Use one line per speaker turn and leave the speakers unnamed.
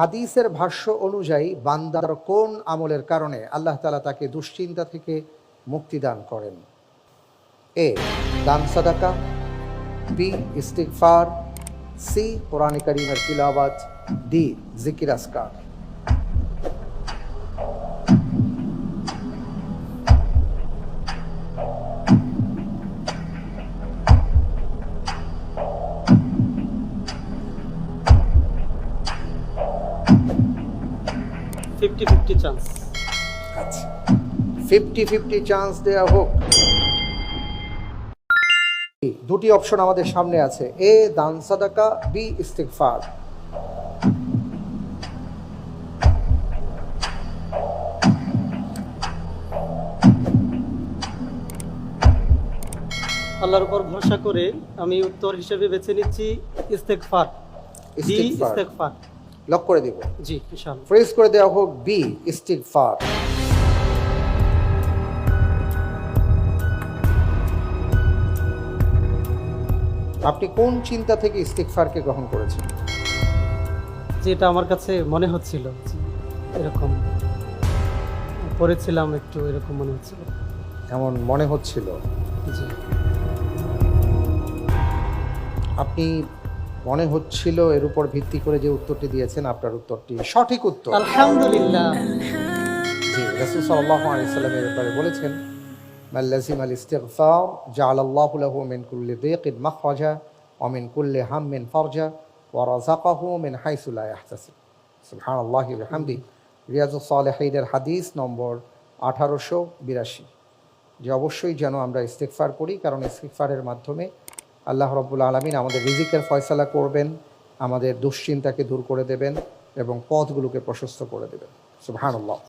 হাদিসের ভাষ্য অনুযায়ী, বান্দার কোন আমলের কারণে আল্লাহ তালা তাকে দুশ্চিন্তা থেকে মুক্তি দান করেন? এ, দান সাদাকা, বি ইস্তিকফার সি, কোরআন করিমের ডি ডি, জিকির
ফিফটি ফিফটি চান্স
আচ্ছা। ফিফটি ফিফটি চান্স দেওয়া হোক। দুটি অপশন আমাদের সামনে আছে। এ দান সাদাকা বি ইস্তিকফার
আল্লাহর উপর ভরসা করে আমি উত্তর হিসেবে বেছে নিচ্ছি ইস্তেকফার। ইস্তেকফার
লক করে দিব।
জি ইনশাআল্লাহ
ফ্রেজ করে দেওয়া হোক বি ইস্তিগফার আপনি কোন চিন্তা থেকে ইস্তিগফারকে গ্রহণ করেছেন?
যেটা আমার কাছে মনে হচ্ছিল এরকম পড়েছিলাম একটু এরকম মনে হচ্ছিল।
এমন মনে হচ্ছিল।
জি।
আপনি মনে হচ্ছিল এর উপর ভিত্তি করে যে উত্তরটি দিয়েছেন আপনার উত্তরটি সঠিক উত্তর।
আলহামদুলিল্লাহ।
জি রাসূল সাল্লাল্লাহু আলাইহি সাল্লামের ব্যাপারে বলেছেন মান লাজিমা আল ইস্তিগফার জাআলাল্লাহু লাহু মিন কুল্লি দিকিন মাখরাজা ওয়া মিন কুল্লি হাম্মিন ফারজা ওয়া রাযাকাহু মিন হাইসু লা ইয়াহতাসিব সুবহানাল্লাহি ওয়া বিহামদি। রিয়াজুস সালিহিনের হাদিস নম্বর আঠারোশো বিরাশি। যে অবশ্যই যেন আমরা ইস্তিগফার করি কারণ ইস্তিগফারের মাধ্যমে আল্লাহ রব্বুল আলমিন আমাদের রিজিকের ফয়সালা করবেন, আমাদের দুশ্চিন্তাকে দূর করে দেবেন এবং পথগুলোকে প্রশস্ত করে দেবেন। সুবহানাল্লাহ।